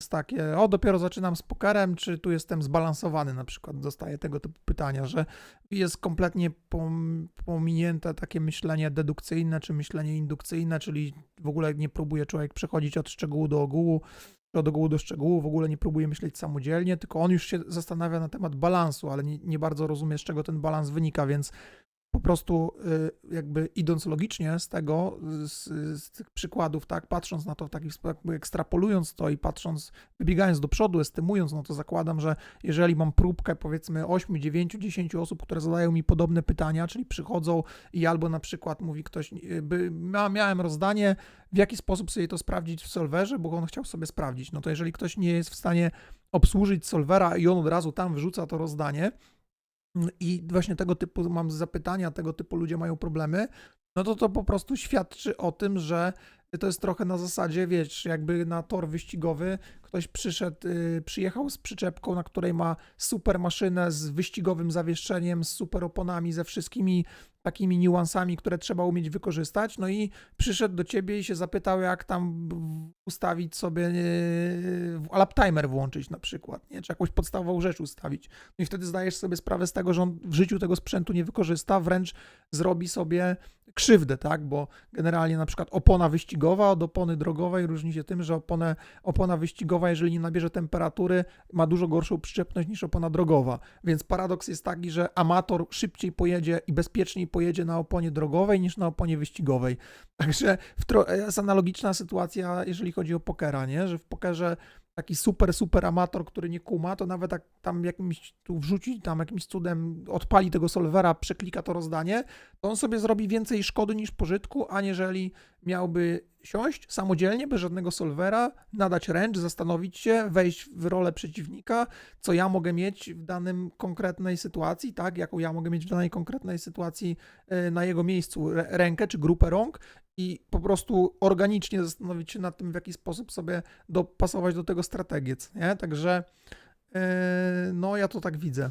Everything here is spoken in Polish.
jest takie, o dopiero zaczynam z pokerem, czy tu jestem zbalansowany na przykład, dostaję tego typu pytania, że jest kompletnie pom, pominięte takie myślenie dedukcyjne, czy myślenie indukcyjne, czyli w ogóle nie próbuje człowiek przechodzić od szczegółu do ogółu, czy od ogółu do szczegółu, w ogóle nie próbuje myśleć samodzielnie, tylko on już się zastanawia na temat balansu, ale nie, nie bardzo rozumie, z czego ten balans wynika, więc po prostu y, jakby idąc logicznie z tego, z, z tych przykładów, tak, patrząc na to w taki sposób, ekstrapolując to i patrząc, wybiegając do przodu, estymując, no to zakładam, że jeżeli mam próbkę powiedzmy 8, 9, 10 osób, które zadają mi podobne pytania, czyli przychodzą i albo na przykład mówi ktoś, y, by, mia, miałem rozdanie, w jaki sposób sobie to sprawdzić w solwerze, bo on chciał sobie sprawdzić, no to jeżeli ktoś nie jest w stanie obsłużyć solwera i on od razu tam wyrzuca to rozdanie, i właśnie tego typu mam zapytania, tego typu ludzie mają problemy, no to to po prostu świadczy o tym, że to jest trochę na zasadzie, wiesz, jakby na tor wyścigowy ktoś przyszedł, y, przyjechał z przyczepką, na której ma super maszynę z wyścigowym zawieszeniem, z super oponami, ze wszystkimi takimi niuansami, które trzeba umieć wykorzystać, no i przyszedł do ciebie i się zapytał, jak tam ustawić sobie, yy, lap timer włączyć na przykład, nie? czy jakąś podstawową rzecz ustawić. No i wtedy zdajesz sobie sprawę z tego, że on w życiu tego sprzętu nie wykorzysta, wręcz zrobi sobie krzywdę, tak, bo generalnie na przykład opona wyścigowa od opony drogowej różni się tym, że oponę, opona wyścigowa, jeżeli nie nabierze temperatury, ma dużo gorszą przyczepność niż opona drogowa, więc paradoks jest taki, że amator szybciej pojedzie i bezpieczniej pojedzie na oponie drogowej niż na oponie wyścigowej. Także tro- jest analogiczna sytuacja, jeżeli chodzi o pokera, nie? że w pokerze taki super, super amator, który nie kuma, to nawet jak tam jakimś tu wrzuci, tam jakimś cudem odpali tego solwera, przeklika to rozdanie, to on sobie zrobi więcej szkody niż pożytku, aniżeli miałby siąść samodzielnie, bez żadnego solwera, nadać ręcz, zastanowić się, wejść w rolę przeciwnika, co ja mogę mieć w danym konkretnej sytuacji, tak, jaką ja mogę mieć w danej konkretnej sytuacji e, na jego miejscu rę- rękę czy grupę rąk i po prostu organicznie zastanowić się nad tym, w jaki sposób sobie dopasować do tego strategię, nie? Także e, no ja to tak widzę.